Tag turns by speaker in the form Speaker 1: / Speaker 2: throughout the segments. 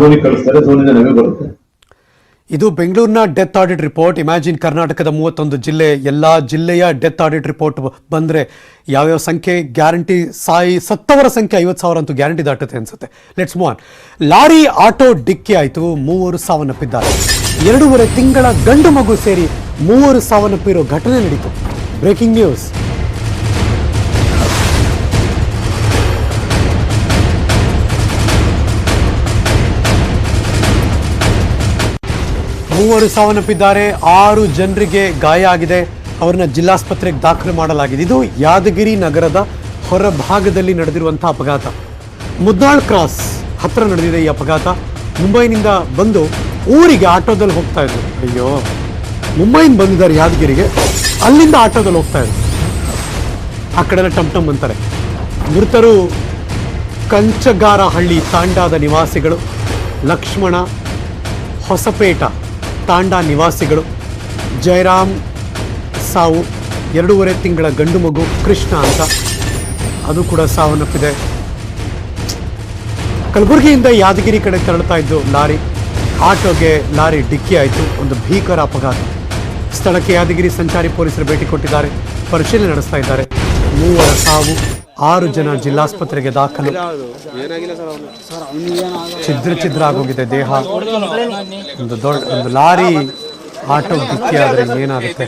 Speaker 1: ಝೋನಿಗೆ ಕಳಿಸ್ತಾರೆ ಬರುತ್ತೆ.
Speaker 2: ಇದು ಬೆಂಗಳೂರಿನ ಡೆತ್ ಆಡಿಟ್ ರಿಪೋರ್ಟ್ ಇಮ್ಯಾಜಿನ್ ಕರ್ನಾಟಕದ ಮೂವತ್ತೊಂದು ಜಿಲ್ಲೆ, ಎಲ್ಲ ಜಿಲ್ಲೆಯ ಡೆತ್ ಆಡಿಟ್ ರಿಪೋರ್ಟ್ ಬಂದರೆ ಯಾವ್ಯಾವ ಸಂಖ್ಯೆ? ಗ್ಯಾರಂಟಿ ಸಾಯಿ ಸತ್ತವರ ಸಂಖ್ಯೆ ಐವತ್ತು ಸಾವಿರ ಅಂತೂ ಗ್ಯಾರಂಟಿ ದಾಟುತ್ತೆ ಅನ್ಸುತ್ತೆ. ಲೆಟ್ಸ್ ಮೋನ್ ಲಾರಿ, ಆಟೋ ಡಿಕ್ಕಿ ಆಯಿತು, ಮೂವರು ಸಾವನ್ನಪ್ಪಿದ್ದಾರೆ. ಎರಡೂವರೆ ತಿಂಗಳ ಗಂಡು ಮಗು ಸೇರಿ ಮೂವರು ಸಾವನ್ನಪ್ಪಿರೋ ಘಟನೆ ನಡೀತು. ಬ್ರೇಕಿಂಗ್ ನ್ಯೂಸ್ ಮೂವರು ಸಾವನ್ನಪ್ಪಿದ್ದಾರೆ, ಆರು ಜನರಿಗೆ ಗಾಯ ಆಗಿದೆ. ಅವರನ್ನ ಜಿಲ್ಲಾಸ್ಪತ್ರೆಗೆ ದಾಖಲು ಮಾಡಲಾಗಿದೆ. ಇದು ಯಾದಗಿರಿ ನಗರದ ಹೊರಭಾಗದಲ್ಲಿ ನಡೆದಿರುವಂತಹ ಅಪಘಾತ. ಮುದ್ದಾಳ್ ಕ್ರಾಸ್ ಹತ್ರ ನಡೆದಿದೆ ಈ ಅಪಘಾತ. ಮುಂಬೈನಿಂದ ಬಂದು ಊರಿಗೆ ಆಟೋದಲ್ಲಿ ಹೋಗ್ತಾ ಇದ್ರು. ಅಯ್ಯೋ. ಮುಂಬೈಯಿಂದ ಬಂದಿದ್ದಾರೆ ಯಾದಗಿರಿಗೆ, ಅಲ್ಲಿಂದ ಆಟೋದಲ್ಲಿ ಹೋಗ್ತಾ ಇದ್ರು. ಆ ಕಡೆನ ಟಮ್ ಟಮ್ ಅಂತಾರೆ. ಮೃತರು ಕಂಚಗಾರಹಳ್ಳಿ ತಾಂಡಾದ ನಿವಾಸಿಗಳು ಲಕ್ಷ್ಮಣ ಹೊಸಪೇಟ. ತಾಂಡಾ ನಿವಾಸಿಗಳು. ಜಯರಾಮ್ ಸಾವು ಎರಡೂವರೆ ತಿಂಗಳ ಗಂಡು ಮಗು ಕೃಷ್ಣ ಅಂತ. ಅದು ಕೂಡ ಸಾವನ್ನಪ್ಪಿದೆ. ಕಲಬುರಗಿಯಿಂದ ಯಾದಗಿರಿ ಕಡೆ ತೆರಳುತ್ತಾ ಇದ್ದು ಲಾರಿ, ಆಟೋಗೆ ಲಾರಿ ಡಿಕ್ಕಿ ಆಯಿತು. ಒಂದು ಭೀಕರ ಅಪಘಾತ. ಸ್ಥಳಕ್ಕೆ ಯಾದಗಿರಿ ಸಂಚಾರಿ ಪೊಲೀಸರು ಭೇಟಿ ಕೊಟ್ಟಿದ್ದಾರೆ. ಪರಿಶೀಲನೆ ನಡೆಸ್ತಾ ಇದ್ದಾರೆ. ಮೂವರ ಸಾವು ಆರು ಜನ ಜಿಲ್ಲಾಸ್ಪತ್ರೆಗೆ ದಾಖಲು. ಛಿದ್ರ ಛಿದ್ರ ಆಗೋಗಿದೆ ದೇಹ. ಒಂದು ದೊಡ್ಡ, ಒಂದು ಲಾರಿ ಆಟೋ ಡಿಕ್ಕಿ ಆದರೆ ಏನಾಗುತ್ತೆ.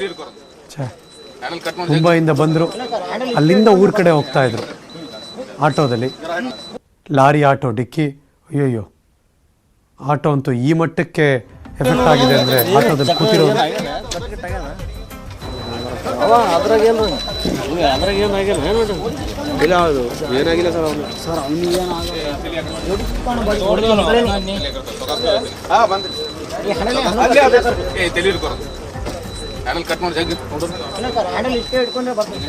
Speaker 2: ಮುಂಬೈಯಿಂದ ಬಂದರು, ಅಲ್ಲಿಂದ ಊರ ಕಡೆ ಹೋಗ್ತಾ ಇದ್ರು ಆಟೋದಲ್ಲಿ. ಲಾರಿ ಆಟೋ ಡಿಕ್ಕಿ, ಅಯ್ಯೋಯ್ಯೋ. ಆಟೋ ಅಂತೂ ಈ ಮಟ್ಟಕ್ಕೆ ಎಫೆಕ್ಟ್ ಆಗಿದೆ ಅಂದರೆ ಆಟೋದಲ್ಲಿ ಕೂತಿರೋದು
Speaker 3: ಅವ ಅದ್ರಾಗ ಏನು ಅದ್ರಾಗ ಏನು ಆಗಿಲ್ಲ ಏನು ಇಲ್ಲ ಅದು ಏನಾಗಿಲ್ಲ ಸರ್ ಅವನು. ಸರ್ ಅವನಿಗೆ
Speaker 4: ಕಟ್ ಮಾಡಿ
Speaker 3: ಹ್ಯಾಂಡಲ್ ಇಷ್ಟೇ ಇಟ್ಕೊಂಡ್ರೆ ಬರ್ತದೆ